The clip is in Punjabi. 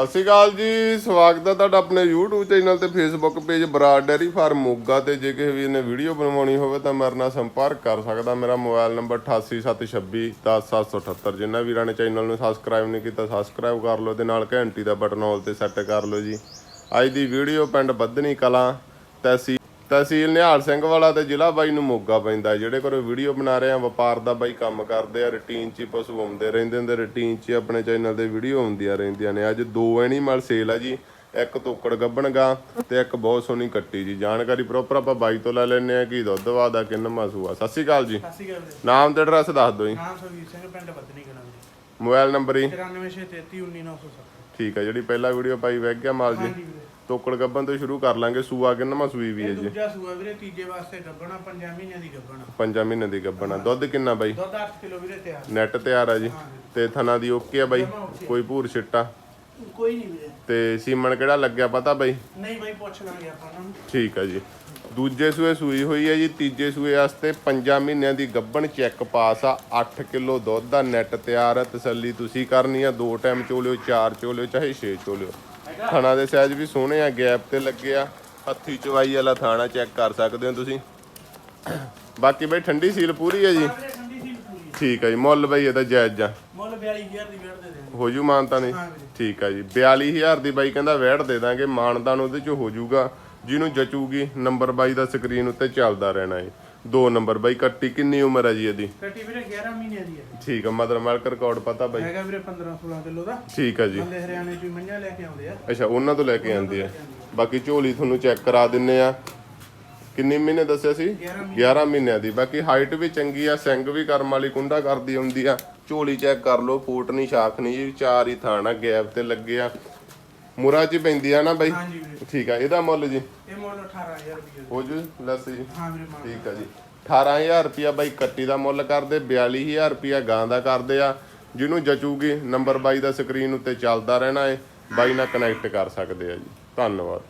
ਸਤਿ ਸ਼੍ਰੀ ਅਕਾਲ ਜੀ, ਸਵਾਗਤ ਹੈ ਤੁਹਾਡਾ ਆਪਣੇ YouTube ਚੈਨਲ ਤੇ Facebook page Brar dairy farm Moga ਤੇ। ਜੇ ਕਿਸੇ ਵੀਰ ਨੇ ਵੀਡੀਓ ਬਣਵਾਉਣੀ ਹੋਵੇ ਤਾਂ ਮੇਰੇ ਨਾਲ ਸੰਪਰਕ ਕਰ ਸਕਦਾ। ਮੇਰਾ ਮੋਬਾਈਲ ਨੰਬਰ 8876210778 ਜਿਨ੍ਹਾਂ ਵੀਰਾਂ ਨੇ ਚੈਨਲ ਨੂੰ ਸਬਸਕ੍ਰਾਈਬ ਨਹੀਂ ਕੀਤਾ ਸਬਸਕ੍ਰਾਈਬ ਕਰ ਲਓ ਤੇ ਨਾਲ ਘੰਟੀ ਦਾ ਬਟਨ ਆਲ ਤੇ ਸੈੱਟ ਕਰ ਲਓ ਜੀ। ਅੱਜ ਦੀ ਵੀਡੀਓ ਪਿੰਡ ਬੱਧਨੀ ਕਲਾਂ, ਤਹਿਸੀਲ ਤਹਿਸੀਲ ਨਿਹਾਲ ਸਿੰਘ ਵਾਲਾ ਤੇ ਜ਼ਿਲ੍ਹਾ ਬਾਈ ਨੂੰ ਮੋਗਾ ਪੈਂਦਾ ਜਿਹੜੇ ਕੋਲ ਵੀਡੀਓ ਬਣਾ ਰਹੇ ਆ ਵਪਾਰ ਦਾ ਬਾਈ ਕੰਮ ਕਰਦੇ ਆ ਰੁਟੀਨ 'ਚ ਹੀ ਪਸ਼ੂ ਆਉਂਦੇ ਰਹਿੰਦੇ ਹੁੰਦੇ ਰੁਟੀਨ 'ਚ ਆਪਣੇ ਚੈਨਲ ਤੇ ਵੀਡੀਓ ਆਉਂਦੀਆਂ ਰਹਿੰਦੀਆਂ ਨੇ। ਅੱਜ ਦੋ ਐਨੀਮਲ ਸੇਲ ਆ ਜੀ ਇੱਕ ਤੋਕੜ ਗੱਬਣਗਾ ਤੇ ਇੱਕ ਬਹੁਤ ਸੋਹਣੀ ਕੱਟੀ ਜੀ। ਜਾਣਕਾਰੀ ਪ੍ਰੋਪਰ ਆਪਾਂ ਬਾਈ ਤੋਂ ਲੈ ਲੈਣੇ ਆ ਕੀ ਦੁੱਧ ਵਾਦਾ ਕਿੰਨਾ ਮਾਸੂਆ ਸਤਿ ਸ਼੍ਰੀ ਅਕਾਲ ਜੀ। ਸਤਿ ਸ਼੍ਰੀ ਅਕਾਲ ਜੀ। ਨਾਮ ਤੇ ਐਡਰੈਸ ਦੱਸ ਦਿਓ ਜੀ। ਨਾਮ ਸੁਖਵੀਰ ਸਿੰਘ ਪਿੰਡ ਬੱਦਨੀ ਕਲਾਂ ਜੀ। ਮੋਬਾਈਲ ਨੰਬਰ ਜੀ। 94633 ਠੀਕ ਆ ਜਿਹੜੀ ਪਹਿਲਾ ਵੀਡੀਓ ਪਾਈ ਵਗ ਗਿਆ ਮਾਲ ਜੀ। ਤੋਕੜ ਗੱਬਣ ਤੋਂ ਸ਼ੁਰੂ ਕਰ ਲਾਂਗੇ ਸੂਆ ਕਿੰਨਾ ਮਾਸੂਈ ਵੀ ਹੈ ਇਹ ਜੀ। ਦੂਜਾ ਸੂਆ ਵੀਰੇ ਤੀਜੇ ਵਾਸਤੇ ਗੱਬਣਾ ਪੰਜਾਂ ਮਹੀਨਿਆਂ ਦੀ ਗੱਬਣਾ ਪੰਜਾਂ ਮਹੀਨੇ ਦੀ ਗੱਬਣਾ ਦੁੱਧ ਕਿੰਨਾ ਬਾਈ? ਦੁੱਧ 8 ਕਿਲੋ ਵੀਰੇ ਤਿਆਰ। ਨੈਟ ਤਿਆਰ ਆ ਜੀ। ਤੇ ਥਣਾ ਦੀ ਓਕੇ ਆ ਬਾਈ? ਕੋਈ ਭੂਰ ਛਿੱਟਾ? ਕੋਈ ਨਹੀਂ ਵੀਰੇ। ਤੇ ਸੀਮਨ ਕਿਹੜਾ ਲੱਗਿਆ ਪਤਾ ਬਾਈ? ਨਹੀਂ ਬਾਈ ਪੁੱਛ ਲਾਂਗੇ ਆਪਾਂ ਉਹਨਾਂ ਨੂੰ। ਠੀਕ ਆ ਜੀ। ਦੂਜੇ ਸੂਏ ਸੂਈ ਹੋਈ ਹੈ ਜੀ ਤੀਜੇ ਸੂਏ ਵਾਸਤੇ 5 ਮਹੀਨਿਆਂ ਦੀ ਗੱਬਣ ਚੈੱਕ ਪਾਸ ਆ। 8 ਕਿਲੋ ਦੁੱਧ ਦਾ ਨੈਟ ਤਿਆਰ ਆ ਤਸੱਲੀ ਤੁਸੀਂ ਕਰਨੀ ਆ। ਦੋ ਟਾਈਮ ਚੋਲਿਓ ਚਾਰ ਚੋਲਿਓ ਚਾਹੇ ਛੇ ਚੋਲਿਓ। ਥਣਾ ਦੇ ਸਾਈਜ਼ ਵੀ ਸੋਹਣੇ ਆ ਗੈਪ ਤੇ ਲੱਗੇ ਆ। ਹੱਥੀ ਚਵਾਈ ਵਾਲਾ ਥਾਣਾ ਚੈੱਕ ਕਰ ਸਕਦੇ ਹੋ ਤੁਸੀਂ। ਬਾਕੀ ਬਈ ਠੰਡੀ ਸੀਲ ਪੂਰੀ ਹੈ ਜੀ? ਠੀਕ ਹੈ ਜੀ ਮੁੱਲ ਬਈ ਇਹਦਾ ਜਾਇਜ਼ ਆ। ਮੁੱਲ 42000 ਦੀ ਵੇੜ ਦੇ ਦੇ ਹੋ ਜੂ ਮਾਨਤਾ ਨਹੀਂ? ਹਾਂ ਠੀਕ ਆ ਜੀ 42000 ਦੀ ਬਾਈ ਕਹਿੰਦਾ ਵੈਟ ਦੇ ਦਾਂਗੇ ਮਾਨਦਾਨ ਉਹਦੇ ਚ ਹੋ ਜਾਊਗਾ ਜਿਹਨੂੰ ਜਚੂਗੀ ਨੰਬਰ ਬਾਈ ਦਾ ਸਕਰੀਨ ਉੱਤੇ ਚੱਲਦਾ ਰਹਿਣਾ ਏ ਦੋ ਨੰਬਰ ਬਾਈ ਕੱਟੀ ਕਿੰਨੀ ਉਮਰ ਹੈ ਜੀ ਇਹਦੀ? ਕੱਟੀ ਵੀਰੇ 11 ਮਹੀਨਿਆਂ ਦੀ ਹੈ ਠੀਕ ਆ ਮਦਰ ਮਿਲਕ ਰਿਕਾਰਡ ਪਤਾ ਬਾਈ? ਹੈਗਾ ਵੀਰੇ 15 16 ਕਿਲੋ ਦਾ। ਠੀਕ ਆ ਜੀ। ਬੰਦੇ ਹਰਿਆਣੇ ਚੋਂ ਹੀ ਮੰਝਾਂ ਲੈ ਕੇ ਆਉਂਦੇ ਆ। ਅੱਛਾ ਉਹਨਾਂ ਤੋਂ ਲੈ ਕੇ ਆਂਦੀ ਆ। ਬਾਕੀ ਝੋਲੀ ਤੁਹਾਨੂੰ ਚੈੱਕ ਕਰਾ ਦਿੰਨੇ ਆ। ਕਿੰਨੇ ਮਹੀਨੇ ਦੱਸਿਆ ਸੀ? 11 11 ਮਹੀਨਿਆਂ ਦੀ। ਬਾਕੀ ਹਾਈਟ ਵੀ ਚੰਗੀ ਆ ਸਿੰਗ ਵੀ ਕਰਮ ਵਾਲੀ ਕੁੰਡਾ ਕਰਦੀ ਹੁੰਦੀ ਆ। ਝੋਲੀ ਚੈੱਕ ਕਰ ਲਓ ਫੂਟ ਨਹੀਂ ਸ਼ਾਖ ਨਹੀਂ ਜੀ ਚਾਰ ਹੀ ਥਾਣਾ ਗੈਪ ਤੇ ਲੱਗੇ ਆ। ਮੁਰਾ ਚ ਹੀ ਪੈਂਦੀ ਆ ਨਾ ਬਾਈ? ਹਾਂਜੀ ਵੀਰੇ। ਠੀਕ ਆ ਇਹਦਾ ਮੁੱਲ ਜੀ? ਇਹ ਮੁੱਲ 18000 ਰੁਪਏ ਹੋ ਜੂ ਲੈਸ ਜੀ। ਹਾਂ ਵੀਰੇ ਮਾਨ ਠੀਕ ਆ ਜੀ। 18000 ਰੁਪਿਆ ਬਾਈ ਕੱਟੀ ਦਾ ਮੁੱਲ ਕਰਦੇ 42000 ਰੁਪਿਆ ਗਾਂ ਦਾ ਕਰਦੇ ਆ। ਜਿਹਨੂੰ ਜਚੂਗੀ ਨੰਬਰ ਬਾਈ ਦਾ ਸਕਰੀਨ ਉੱਤੇ ਚੱਲਦਾ ਰਹਿਣਾ ਏ। ਬਾਈ ਨਾਲ ਕਨੈਕਟ ਕਰ ਸਕਦੇ ਆ ਜੀ। ਧੰਨਵਾਦ।